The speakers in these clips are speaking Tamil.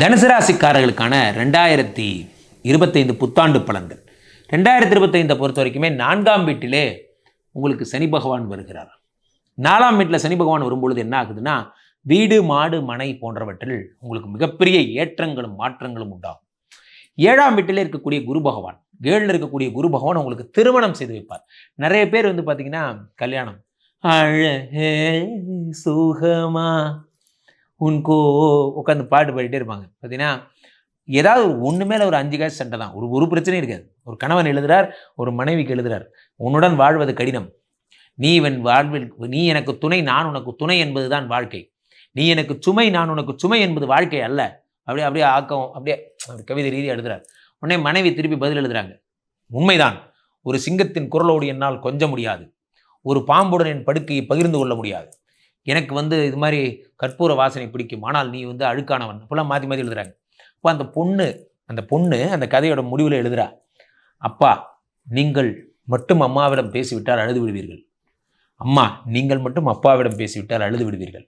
தனுசு ராசிக்காரர்களுக்கான ரெண்டாயிரத்தி இருபத்தைந்து புத்தாண்டு பலன்கள். ரெண்டாயிரத்தி இருபத்தைந்தை பொறுத்த வரைக்குமே நான்காம் வீட்டிலே உங்களுக்கு சனி பகவான் வருகிறார். நாலாம் வீட்டில் சனி பகவான் வரும்பொழுது என்ன ஆகுதுன்னா வீடு மாடு மனை போன்றவற்றில் உங்களுக்கு மிகப்பெரிய ஏற்றங்களும் மாற்றங்களும் உண்டாகும். ஏழாம் வீட்டிலே இருக்கக்கூடிய குரு பகவான் ஏழில் இருக்கக்கூடிய குரு பகவான் உங்களுக்கு திருமணம் செய்து வைப்பார். நிறைய பேர் வந்து பார்த்தீங்கன்னா கல்யாணம். அழகே சுகமா உன்கோ உட்காந்து பாட்டு பாடிட்டே இருப்பாங்க. பார்த்தீங்கன்னா ஏதாவது ஒரு ஒன்று மேலே ஒரு அஞ்சு காசு சண்டை தான். ஒரு ஒரு பிரச்சனையும் இருக்காது. ஒரு கணவன் எழுதுறார் ஒரு மனைவிக்கு எழுதுறார். உன்னுடன் வாழ்வது கடினம். நீ இவன் வாழ்வில் நீ எனக்கு துணை நான் உனக்கு துணை என்பது தான் வாழ்க்கை. நீ எனக்கு சுமை நான் உனக்கு சுமை என்பது வாழ்க்கை அல்ல. அப்படியே அப்படியே ஆக்கம் அப்படியே கவிதை ரீதியாக எழுதுறார். உடனே மனைவி திருப்பி பதில் எழுதுறாங்க. உண்மைதான். ஒரு சிங்கத்தின் குரலோடு என்னால் கொஞ்ச முடியாது. ஒரு பாம்புடன் என் படுக்கையை பகிர்ந்து கொள்ள முடியாது. எனக்கு வந்து இது மாதிரி கற்பூர வாசனை பிடிக்கும். ஆனால் நீ வந்து அழுக்கானவன். இப்பெல்லாம் மாற்றி மாற்றி எழுதுறாங்க. அப்போ அந்த பொண்ணு அந்த பொண்ணு அந்த கதையோட முடிவில் எழுதுறா. அப்பா நீங்கள் மட்டும் அம்மாவிடம் பேசிவிட்டால் அழுது விடுவீர்கள் அம்மா நீங்கள் மட்டும் அப்பாவிடம் பேசிவிட்டால் அழுது விடுவீர்கள்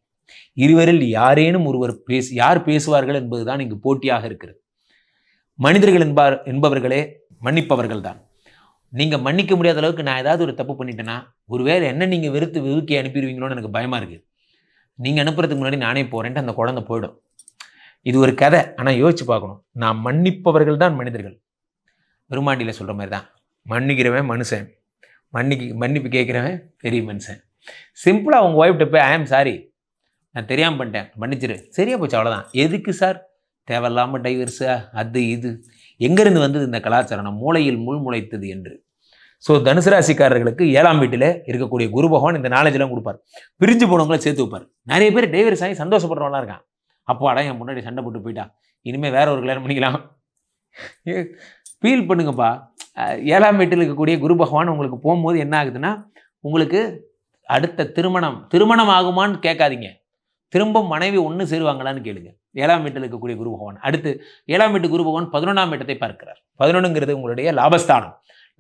இருவரில் யாரேனும் ஒருவர் பேசி யார் பேசுவார்கள் என்பதுதான் இங்கு போட்டியாக இருக்கிறது. மனிதர்கள் என்பார் என்பவர்களே மன்னிப்பவர்கள் தான் நீங்கள் மன்னிக்க முடியாத அளவுக்கு நான் ஏதாவது ஒரு தப்பு பண்ணிட்டேன்னா ஒருவேளை என்ன நீங்கள் வெறுத்து வெறுக்கி அனுப்பிடுவீங்களோன்னு எனக்கு பயமாக இருக்குது நீங்கள் அனுப்புறதுக்கு முன்னாடி நானே போகிறேன்ட்டு அந்த குழந்தை போயிடும். இது ஒரு கதை. ஆனால் யோசிச்சு பார்க்கணும். நான் மன்னிப்பவர்கள் தான் மனிதர்கள். பெருமாண்டியில் சொல்கிற மாதிரி தான் மன்னிக்கிறவன் மனுஷன். மன்னிக்கு மன்னிப்பு கேட்குறவன் பெரிய மனுஷன். சிம்பிளாக அவங்க ஒய்ஃப்ட்ட போய் ஐ ஆம் சாரி நான் தெரியாமல் பண்ணிட்டேன். மன்னிச்சிரு. சரியா போச்சு அவ்வளோதான் எதுக்கு சார் தேவையில்லாமல் டைவர்ஸு அது இது. எங்கேருந்து வந்தது இந்த கலாச்சாரம்? மூளையில் முள் முளைத்தது என்று. ஸோ தனுசு ராசிக்காரர்களுக்கு ஏழாம் வீட்டில் இருக்கக்கூடிய குரு பகவான் இந்த நாலேஜெலாம் கொடுப்பார். பிரிஞ்சு போனவங்கள சேர்த்து வைப்பார். நிறைய பேர் டைவர்ஸ் ஆகி சந்தோஷப்படுறவங்களாம் இருக்கான். அப்பாடா என் முன்னாடி சண்டை போட்டு போயிட்டான் இனிமேல் வேற ஒரு கல்யாணம் பண்ணிக்கலாம். ஃபீல் பண்ணுங்கப்பா. ஏழாம் வீட்டில் இருக்கக்கூடிய குரு பகவான் உங்களுக்கு போகும்போது என்ன ஆகுதுன்னா உங்களுக்கு அடுத்த திருமணம் திருமணம் ஆகுமான்னு கேட்காதீங்க. திரும்ப மனைவி ஒன்று சேருவாங்களான்னு கேளுங்க. ஏழாம் வீட்டில் இருக்கக்கூடிய குரு பகவான். அடுத்து ஏழாம் வீட்டு குரு பகவான் பதினொன்றாம் வீட்டத்தை பார்க்கிறார். பதினொன்றுங்கிறது உங்களுடைய லாபஸ்தானம்.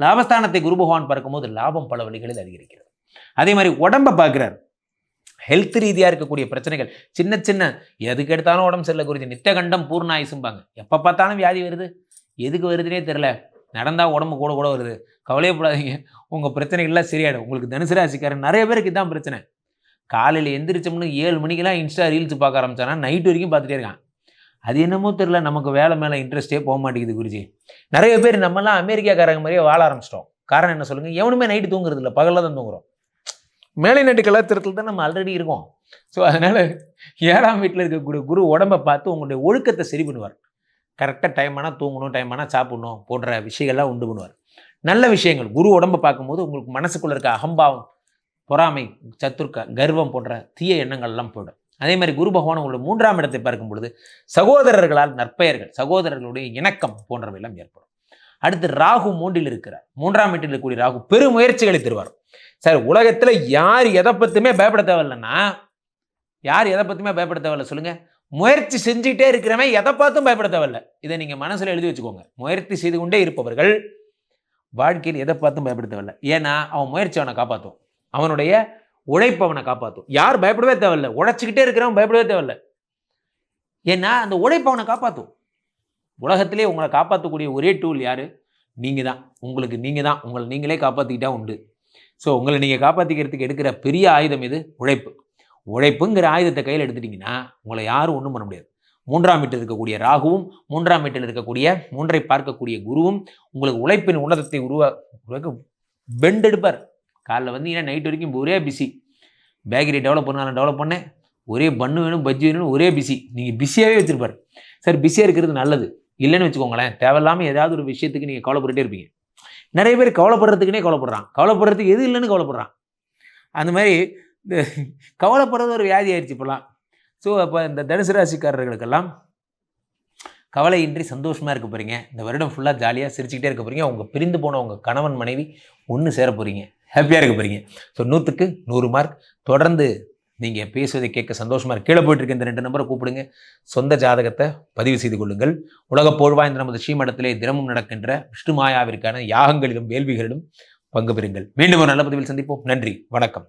லாபஸ்தானத்தை குரு பகவான் பார்க்கும்போது லாபம் பல வழிகளில் அதிகரிக்கிறது. அதே மாதிரி உடம்பை பார்க்குறார். ஹெல்த் ரீதியாக இருக்கக்கூடிய பிரச்சனைகள் சின்ன சின்ன எதுக்கு எடுத்தாலும் உடம்பு சரியில்லை குறித்து நித்த கண்டம் பூர்ண ஆயுசும்பாங்க. எப்போ பார்த்தாலும் வியாதி வருது? எதுக்கு வருதுன்னே தெரில நடந்தால் உடம்பு கூட கூட வருது. கவலையப்படாதீங்க. உங்கள் பிரச்சனைகள்லாம் சரியாயிடும். உங்களுக்கு தனுசு ராசிக்காரன் நிறைய பேருக்கு இதான் பிரச்சனை. காலையில் எந்திரிச்சோம்னு ஏழு மணிக்கெல்லாம் இன்ஸ்டா ரீல்ஸ் பார்க்க ஆரம்பிச்சானா நைட் வரைக்கும் பார்த்துட்டே இருக்கான். அது என்னமோ தெரில நமக்கு வேலை மேலே இன்ட்ரெஸ்ட்டே போக மாட்டேங்குது குருஜி. நிறைய பேர் நம்மலாம் அமெரிக்காக்காரங்க மாதிரியே வாழ ஆரம்பிச்சிட்டோம். காரணம் என்ன சொல்லுங்கள் எவனுமே நைட்டு தூங்குறது இல்லை பகலில் தான் தூங்குறோம். மேலை நாட்டு கலாச்சாரத்தில் தான் நம்ம ஆல்ரெடி இருக்கோம். ஸோ அதனால் ஏழாம் வீட்டில் இருக்கக்கூடிய குரு உடம்பை பார்த்து உங்களுடைய ஒழுக்கத்தை சரி பண்ணுவார். கரெக்டாக டைம் ஆனால் தூங்கணும் டைம் ஆனால் சாப்பிடணும் போன்ற விஷயங்கள்லாம் உண்டு பண்ணுவார். நல்ல விஷயங்கள் குரு உடம்பை பார்க்கும்போது உங்களுக்கு மனசுக்குள்ளே இருக்க அகம்பாவம் பொறாமை சத்துருக்க கர்வம் போன்ற தீய எண்ணங்கள்லாம் போயிடும். அதே மாதிரி குரு பகவான் உங்களுடைய மூன்றாம் இடத்தை பார்க்கும் பொழுது சகோதரர்களால் நற்பெயர்கள் சகோதரர்களுடைய இணக்கம் போன்றவையெல்லாம் ஏற்படும். அடுத்து ராகு மூன்றில் இருக்கிறார். மூன்றாம் வீட்டில் இருக்கக்கூடிய ராகு பெரும் முயற்சிகளை தருவார். சார் உலகத்தில் யார் எதை பற்றியுமே பயப்பட தேவையில்லைன்னா யார் எதை பற்றியுமே பயப்பட தேவையில்லை சொல்லுங்க. முயற்சி செஞ்சுக்கிட்டே இருக்கிறவன் எதை பார்த்தும் பயப்பட தேவையில்லை. இதை நீங்கள் மனசில் எழுதி வச்சுக்கோங்க. முயற்சி செய்து கொண்டே இருப்பவர்கள் வாழ்க்கையில் எதை பார்த்தும் பயப்பட தேவையில்லை. ஏன்னா அவன் முயற்சி அவனை காப்பாற்றும் அவனுடைய உழைப்பு அவனை காப்பாற்றும் யார் பயப்படவே தேவையில்ல. உழைச்சிக்கிட்டே இருக்கிறவன் பயப்படவே தேவையில்ல. ஏன்னா அந்த உழைப்பு அவனை காப்பாற்றும் உலகத்திலே உங்களை காப்பாற்றக்கூடிய ஒரே டூல் யார்? நீங்கள் தான் உங்களுக்கு நீங்கள் தான் உங்களை நீங்களே காப்பாற்றிக்கிட்டா உண்டு. ஸோ உங்களை நீங்கள் காப்பாற்றிக்கிறதுக்கு எடுக்கிற பெரிய ஆயுதம் இது உழைப்பு. உழைப்புங்கிற ஆயுதத்தை கையில் எடுத்துட்டிங்கன்னா உங்களை யாரும் ஒன்றும் பண்ண முடியாது. மூன்றாம் வீட்டில் இருக்கக்கூடிய ராகுவும் மூன்றாம் வீட்டில் இருக்கக்கூடிய மூன்றை பார்க்கக்கூடிய குருவும் உங்களுக்கு உழைப்பின் உன்னதத்தை உருவா உருவாக்க பெண்டெடுப்பார் காலைல வந்தீங்கன்னா நைட் வரைக்கும் ஒரே பிஸி பேக்கரி டெவலப் பண்ணாலும் டெவலப் பண்ணேன். ஒரே பண்ணு வேணும் பஜ்ஜி வேணும் ஒரே பிஸி நீங்கள் பிஸியாகவே வச்சுருப்பார். சார் பிஸியாக இருக்கிறது நல்லது. இல்லைன்னு வச்சுக்கோங்களேன் தேவையில்லாமல் ஏதாவது ஒரு விஷயத்துக்கு நீங்கள் கவலைப்பட்டுட்டே இருப்பீங்க. நிறைய பேர் கவலைப்படுறதுக்குனே கவலைப்படுறான். கவலைப்படுறதுக்கு எது இல்லைன்னு கவலைப்படுறான். அந்த மாதிரி இந்த கவலைப்படுறது ஒரு வியாதி ஆயிடுச்சு இப்போலாம் ஸோ அப்போ இந்த தனுசு ராசிக்காரர்களுக்கெல்லாம் கவலையின்றி சந்தோஷமாக இருக்க போகிறீங்க இந்த வருடம் ஃபுல்லாக ஜாலியாக சிரிச்சுக்கிட்டே இருக்க போகிறீங்க உங்கள் பிரிந்து போன உங்கள் கணவன் மனைவி ஒன்று சேர போகிறீங்க ஹாப்பியாக இருக்க போகிறீங்க ஸோ நூற்றுக்கு நூறு மார்க் தொடர்ந்து நீங்கள் பேசுவதை கேட்க சந்தோஷமாக இருக்கு. கீழே போயிட்டு இருக்க இந்த ரெண்டு நம்பரை கூப்பிடுங்க. சொந்த ஜாதகத்தை பதிவு செய்து கொள்ளுங்கள். உலக போழ்வாய்ந்த நமது ஸ்ரீமடத்திலே தினமும் நடக்கின்ற விஷ்ணு மாயாவிற்கான யாகங்களிலும் வேள்விகளிலும் பங்கு பெறுங்கள். மீண்டும் ஒரு நல்ல பதிவில் சந்திப்போம். நன்றி. வணக்கம்.